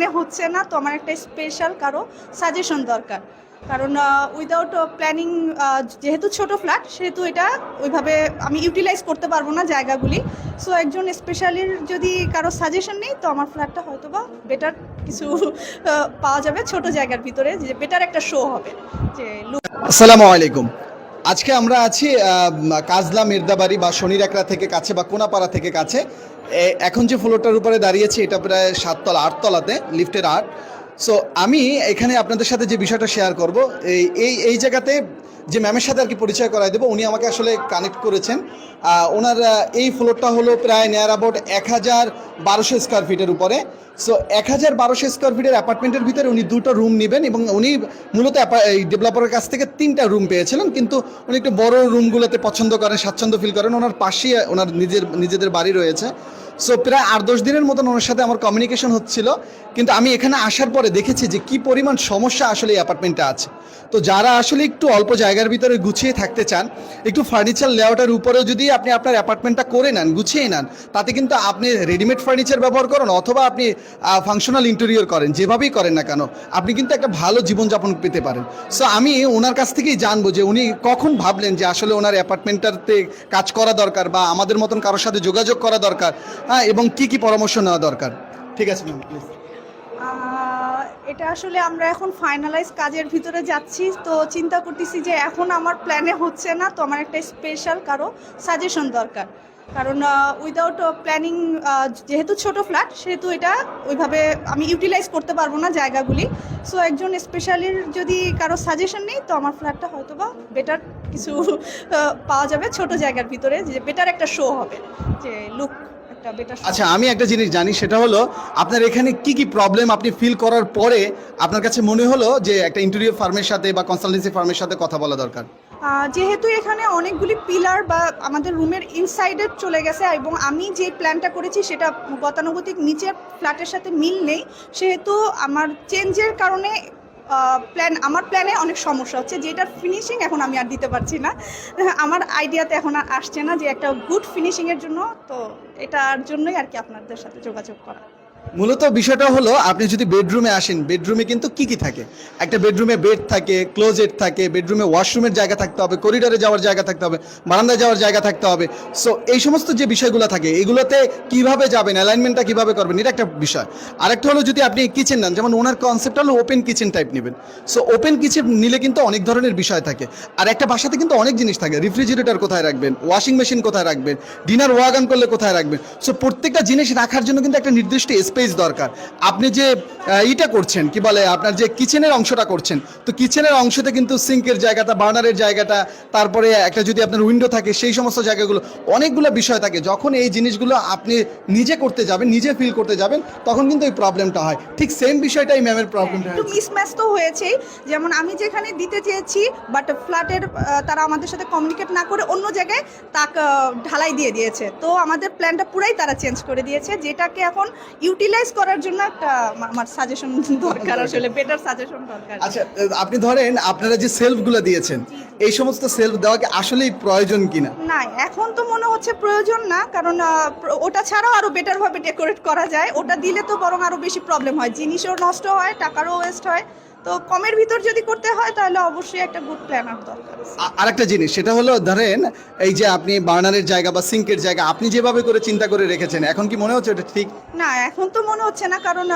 প্ল্যানে হচ্ছে না, তো আমার একটা স্পেশাল কারও সাজেশন দরকার। কারণ উইদাউট প্ল্যানিং যেহেতু ছোট ফ্ল্যাট সেহেতু এটা ওইভাবে আমি ইউটিলাইজ করতে পারব না জায়গাগুলি। সো একজন স্পেশালির যদি কারও সাজেশন নেই, তো আমার ফ্ল্যাটটা হয়তো বা বেটার কিছু পাওয়া যাবে ছোট জায়গার ভিতরে, যে বেটার একটা শো হবে। যে আসসালামু আলাইকুম। আজকে আমরা আছি কাজলা মির্দাবাড়ি বা শনির একরা থেকে কাছে বা কোনাপাড়া থেকে কাছে। এখন যে ফ্লোরটার উপরে দাঁড়িয়েছি, এটা প্রায় সাততলা, আটতলাতে লিফটের আট। সো আমি এখানে আপনাদের সাথে যে বিষয়টা শেয়ার করব, এই এই এই জায়গাতে যে ম্যামের সাথে আর কি পরিচয় করাই দেবো, উনি আমাকে আসলে কানেক্ট করেছেন। ওনার এই ফ্লোরটা হলো প্রায় নেয়ার অ্যাবাউট এক হাজার বারোশো স্কোয়ার ফিটের উপরে। সো এক হাজার বারোশো স্কোয়ার ফিটের অ্যাপার্টমেন্টের ভিতরে উনি দুটো রুম নেবেন এবং উনি মূলত এই ডেভেলপারের কাছ থেকে তিনটা রুম পেয়েছিলেন, কিন্তু উনি একটু বড় রুমগুলোতে পছন্দ করেন, স্বাচ্ছন্দ্য ফিল করেন। ওনার পাশেই, ওনার নিজের, নিজেদের বাড়ি রয়েছে। সো প্রায় আট দশ দিনের মতন ওনার সাথে আমার কমিউনিকেশন হচ্ছিল। কিন্তু আমি এখানে আসার পরে দেখেছি যে কি পরিমাণ সমস্যা আসলে এই অ্যাপার্টমেন্টে আছে। তো যারা আসলে একটু অল্প জায়গার ভিতরে গুছিয়ে থাকতে চান, একটু ফার্নিচার লেআউটের উপরেও যদি আপনি আপনার অ্যাপার্টমেন্টটা করে নেন, গুছিয়ে নেন, তাতে কিন্তু আপনি রেডিমেড ফার্নিচার ব্যবহার করুন অথবা আপনি ফাংশনাল ইন্টেরিয়র করেন, যেভাবেই করেন না কেন, আপনি কিন্তু একটা ভালো জীবনযাপন পেতে পারেন। সো আমি ওনার কাছ থেকেই জানব যে উনি কখন ভাবলেন যে আসলে ওনার অ্যাপার্টমেন্টটাতে কাজ করা দরকার বা আমাদের মতন কারোর সাথে যোগাযোগ করা দরকার। হ্যাঁ এবং কি কি পরামর্শ নেওয়া দরকার? ঠিক আছে ম্যাম প্লিজ এটা আসলে আমরা এখন ফাইনালাইজ কাজের ভিতরে যাচ্ছি, তো চিন্তা করতেছি যে এখন আমার প্ল্যানে হচ্ছে না, তো আমার একটা স্পেশাল কারও সাজেশন দরকার। কারণ উইদাউট প্ল্যানিং যেহেতু ছোট ফ্ল্যাট সেহেতু এটা ওইভাবে আমি ইউটিলাইজ করতে পারব না জায়গাগুলি। সো একজন স্পেশালির যদি কারও সাজেশন নেই, তো আমার ফ্ল্যাটটা হয়তো বা বেটার কিছু পাওয়া যাবে ছোট জায়গার ভিতরে, যে বেটার একটা শো হবে, যে লুক একটা বেটার আচ্ছা আমি একটা জিনিস জানি সেটা হলো আপনার এখানে কি কি প্রবলেম আপনি ফিল করার পরে আপনার কাছে মনে হলো যে একটা ইন্টেরিয়র ফার্মের সাথে বা কনসালটেন্সি ফার্মের সাথে কথা বলা দরকার? যেহেতু এখানে অনেকগুলি পিলার বা আমাদের রুমের ইনসাইডে চলে গেছে এবং আমি যে প্ল্যানটা করেছি সেটা গতানুগতিক নিচের ফ্ল্যাটের সাথে মিল নেই। সেহেতু আমার চেঞ্জের কারণে প্ল্যান আমার প্ল্যানে অনেক সমস্যা হচ্ছে। যেটার ফিনিশিং এখন আমি আর দিতে পারছি না। আমার আইডিয়াতে এখন আর আসছে না যে একটা গুড ফিনিশিংয়ের জন্য। তো এটার জন্যই আর কি আপনাদের সাথে যোগাযোগ করা। মূলত বিষয়টা হলো, আপনি যদি বেডরুমে আসেন বেডরুমে কিন্তু কি কি থাকে? একটা বেডরুমে বেড থাকে ক্লোজেট থাকে বেডরুমে ওয়াশরুমের জায়গা থাকতে হবে করিডোরে যাওয়ার জায়গা থাকতে হবে, বারান্দায় যাওয়ার জায়গা থাকতে হবে। সো এই সমস্ত যে বিষয়গুলো থাকে, এগুলোতে কীভাবে যাবেন অ্যালাইনমেন্টটা কীভাবে করবেন, এটা একটা বিষয়। আরেকটা হলো, যদি আপনি কিচেন নেন, যেমন ওনার কনসেপ্ট হলো ওপেন কিচেন টাইপ নেবেন। সো ওপেন কিচেন নিলে কিন্তু অনেক ধরনের বিষয় থাকে। আর একটা বাসাতে কিন্তু অনেক জিনিস থাকে। রেফ্রিজারেটর কোথায় রাখবেন ওয়াশিং মেশিন কোথায় রাখবেন ডিনার ওয়াগান করলে কোথায় রাখবেন? সো প্রত্যেকটা জিনিস রাখার জন্য কিন্তু একটা নির্দিষ্ট স্পেস দরকার। আপনি যে ইটা করছেন কি বলে আপনার যে কিচেনের অংশটা করছেন তো কিচেনের অংশতে কিন্তু সিঙ্কের জায়গাটা বার্নারের জায়গাটা তারপরে একটা যদি আপনার উইন্ডো থাকে সেই সমস্ত জায়গাগুলো অনেকগুলো বিষয় থাকে। যখন এই জিনিসগুলো আপনি নিজে করতে যাবেন নিজে ফিল করতে যাবেন তখন কিন্তু এই প্রবলেমটা হয়। ঠিক সেম বিষয়টাই ম্যামের প্রবলেমটা একটু মিসম্যাচ তো হয়েছেই যেমন আমি যেখানে দিতে চেয়েছি বাট ফ্ল্যাটের তারা আমাদের সাথে কমিউনিকেট না করে অন্য জায়গায় তাক ঢালাই দিয়ে দিয়েছে। তো আমাদের প্ল্যানটা পুরাই তারা চেঞ্জ করে দিয়েছে যেটাকে এখন ইউটিলাইজ করার জন্য একটা আমার সাজেশন দরকার আসলে বেটার সাজেশন দরকার। আচ্ছা আপনি ধরেন আপনারা যে সেলফগুলো দিয়েছেন এই সমস্ত সেলফ দেওয়া কি আসলেই প্রয়োজন কিনা? না এখন তো মনে হচ্ছে প্রয়োজন না কারণ ওটা ছাড়াও আরও বেটার ভাবে ডেকোরেট করা যায়। ওটা দিলে তো বরং আরও বেশি প্রবলেম হয় জিনিসও নষ্ট হয় টাকারও ওয়েস্ট হয়। তো কমের ভিতর যদি করতে হয় তাহলে অবশ্যই একটা গুড প্ল্যানার দরকার। আরেকটা জিনিস সেটা হলো ধরেন এই যে আপনি বার্নারের জায়গা বা সিঙ্কের জায়গা আপনি যেভাবে করে চিন্তা করে রেখেছেন এখন কি মনে হচ্ছে এটা ঠিক? না এখন তো মনে হচ্ছে না কারণ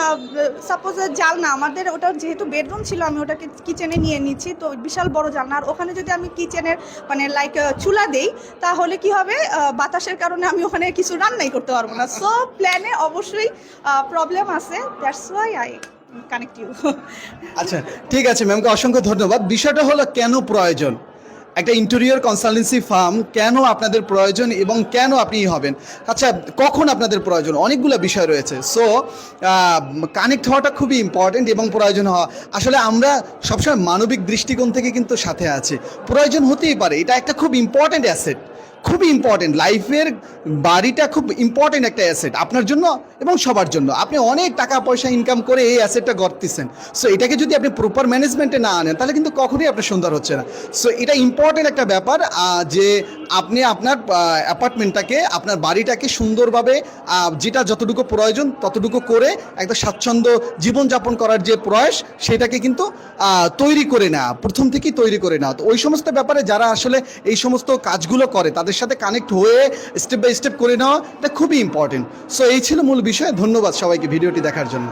সাপোজ জাল না আমাদের ওটা যেহেতু বেডরুম ছিল আমি ওটাকে কিচেনে নিয়ে নিচ্ছি তো বিশাল বড় জানলা আর ওখানে যদি আমি কিচেনের মানে লাইক চুলা দেই তাহলে কি হবে? বাতাসের কারণে আমি ওখানে কিছু রান্নাই করতে পারব না। সো প্ল্যানে অবশ্যই প্রবলেম আছে that's why I connect you আচ্ছা ঠিক আছে ম্যামকে অসংখ্য ধন্যবাদ। বিষয়টা হলো কেন প্রয়োজন? একটা ইন্টেরিয়র কনসালটেন্সি ফার্ম কেন আপনাদের প্রয়োজন এবং কেন আপনি হবেন? আচ্ছা কখন আপনাদের প্রয়োজন? অনেকগুলো বিষয় রয়েছে। সো কানেক্ট হওয়াটা খুবই ইম্পর্টেন্ট এবং প্রয়োজন হওয়া। আসলে আমরা সবসময় মানবিক দৃষ্টিকোণ থেকে কিন্তু সাথে আছি। প্রয়োজন হতেই পারে। এটা একটা খুব ইম্পর্টেন্ট অ্যাসেট খুবই ইম্পর্টেন্ট লাইফের বাড়িটা খুব ইম্পর্টেন্ট একটা অ্যাসেট আপনার জন্য এবং সবার জন্য। আপনি অনেক টাকা পয়সা ইনকাম করে এই অ্যাসেটটা গড়তেছেন। সো এটাকে যদি আপনি প্রপার ম্যানেজমেন্টে না আনেন, তাহলে কিন্তু কখনোই আপনার সুন্দর হচ্ছে না। সো এটা ইম্পর্টেন্ট একটা ব্যাপার যে আপনি আপনার অ্যাপার্টমেন্টটাকে আপনার বাড়িটাকে সুন্দরভাবে যেটা যতটুকু প্রয়োজন ততটুকু করে একটা স্বাচ্ছন্দ্য জীবনযাপন করার যে প্রয়াস, সেটাকে কিন্তু তৈরি করে নেওয়া, প্রথম থেকেই তৈরি করে নেওয়া। তো ওই সমস্ত ব্যাপারে যারা আসলে এই সমস্ত কাজগুলো করে তাদের সাথে কানেক্ট হয়ে স্টেপ বাই স্টেপ করে নেওয়া, এটা খুবই ইম্পর্টেন্ট সো এই ছিল মূল বিষয়। ধন্যবাদ সবাইকে ভিডিওটি দেখার জন্য।